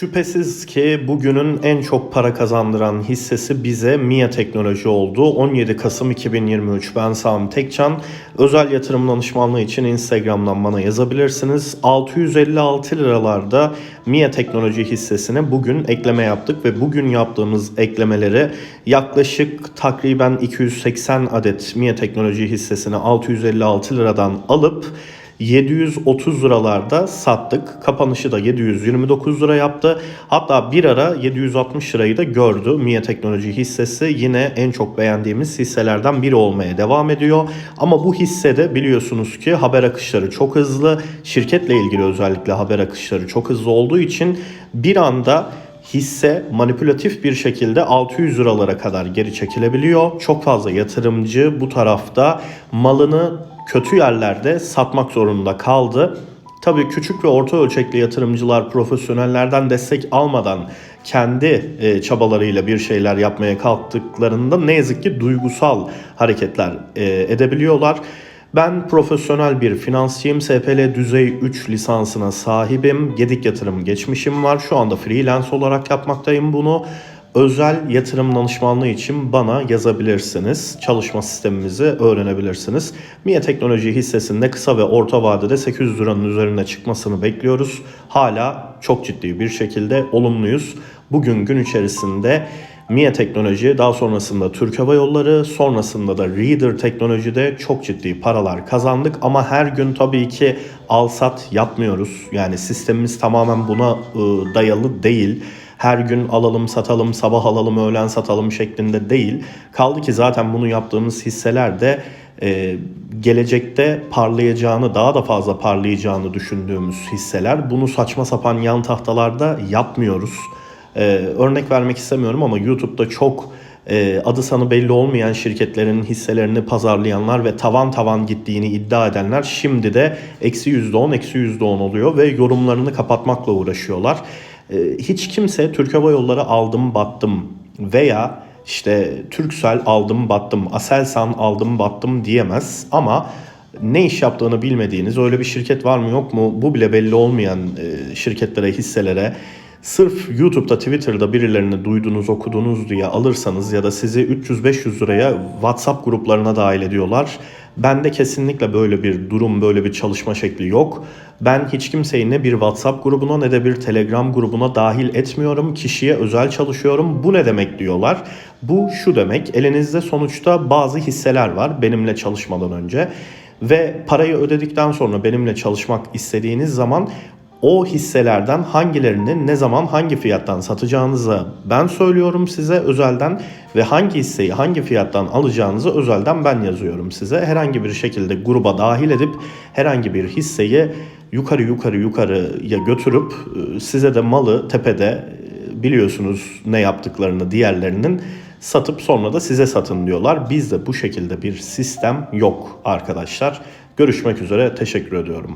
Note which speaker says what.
Speaker 1: Şüphesiz ki bugünün en çok para kazandıran hissesi bize MIA Teknoloji oldu. 17 Kasım 2023 ben Sami Tekcan. Özel yatırım danışmanlığı için Instagram'dan bana yazabilirsiniz. 656 liralarda MIA Teknoloji hissesine bugün ekleme yaptık ve bugün yaptığımız eklemeleri yaklaşık takriben 280 adet MIA Teknoloji hissesini 656 liradan alıp 730 liralarda sattık. Kapanışı da 729 lira yaptı. Hatta bir ara 760 lirayı da gördü. Mia Teknoloji hissesi yine en çok beğendiğimiz hisselerden biri olmaya devam ediyor. Ama bu hissede biliyorsunuz ki haber akışları çok hızlı. Şirketle ilgili özellikle haber akışları çok hızlı olduğu için bir anda hisse manipülatif bir şekilde 600 liralara kadar geri çekilebiliyor. Çok fazla yatırımcı bu tarafta malını kötü yerlerde satmak zorunda kaldı. Tabii küçük ve orta ölçekli yatırımcılar profesyonellerden destek almadan kendi e, çabalarıyla bir şeyler yapmaya kalktıklarında ne yazık ki duygusal hareketler e, edebiliyorlar. Ben profesyonel bir finansçıyım. SPL düzey 3 lisansına sahibim. Gedik yatırım geçmişim var. Şu anda freelance olarak yapmaktayım bunu. Özel yatırım danışmanlığı için bana yazabilirsiniz. Çalışma sistemimizi öğrenebilirsiniz. Mia Teknoloji hissesinde kısa ve orta vadede 800 liranın üzerine çıkmasını bekliyoruz. Hala çok ciddi bir şekilde olumluyuz. Bugün gün içerisinde Mia Teknoloji, daha sonrasında Türk Hava Yolları, sonrasında da Reader Teknoloji'de çok ciddi paralar kazandık. Ama her gün tabii ki al sat yapmıyoruz. Yani sistemimiz tamamen buna ıı, dayalı değil her gün alalım satalım sabah alalım öğlen satalım şeklinde değil. Kaldı ki zaten bunu yaptığımız hisseler de e, gelecekte parlayacağını daha da fazla parlayacağını düşündüğümüz hisseler. Bunu saçma sapan yan tahtalarda yapmıyoruz. E, örnek vermek istemiyorum ama YouTube'da çok e, adı sanı belli olmayan şirketlerin hisselerini pazarlayanlar ve tavan tavan gittiğini iddia edenler şimdi de eksi %10 eksi %10 oluyor ve yorumlarını kapatmakla uğraşıyorlar. E, hiç kimse Türk Hava Yolları aldım battım veya işte Türksel aldım battım, Aselsan aldım battım diyemez ama ne iş yaptığını bilmediğiniz öyle bir şirket var mı yok mu bu bile belli olmayan e, şirketlere, hisselere sırf YouTube'da, Twitter'da birilerini duydunuz, okudunuz diye alırsanız ya da sizi 300-500 liraya WhatsApp gruplarına dahil ediyorlar. Bende kesinlikle böyle bir durum, böyle bir çalışma şekli yok. Ben hiç kimseyi ne bir WhatsApp grubuna ne de bir Telegram grubuna dahil etmiyorum. Kişiye özel çalışıyorum. Bu ne demek diyorlar. Bu şu demek. Elinizde sonuçta bazı hisseler var benimle çalışmadan önce ve parayı ödedikten sonra benimle çalışmak istediğiniz zaman o hisselerden hangilerini ne zaman hangi fiyattan satacağınızı ben söylüyorum size özelden ve hangi hisseyi hangi fiyattan alacağınızı özelden ben yazıyorum size. Herhangi bir şekilde gruba dahil edip herhangi bir hisseyi yukarı yukarı yukarıya götürüp e, size de malı tepede e, biliyorsunuz ne yaptıklarını diğerlerinin satıp sonra da size satın diyorlar. Bizde bu şekilde bir sistem yok arkadaşlar. Görüşmek üzere teşekkür ediyorum.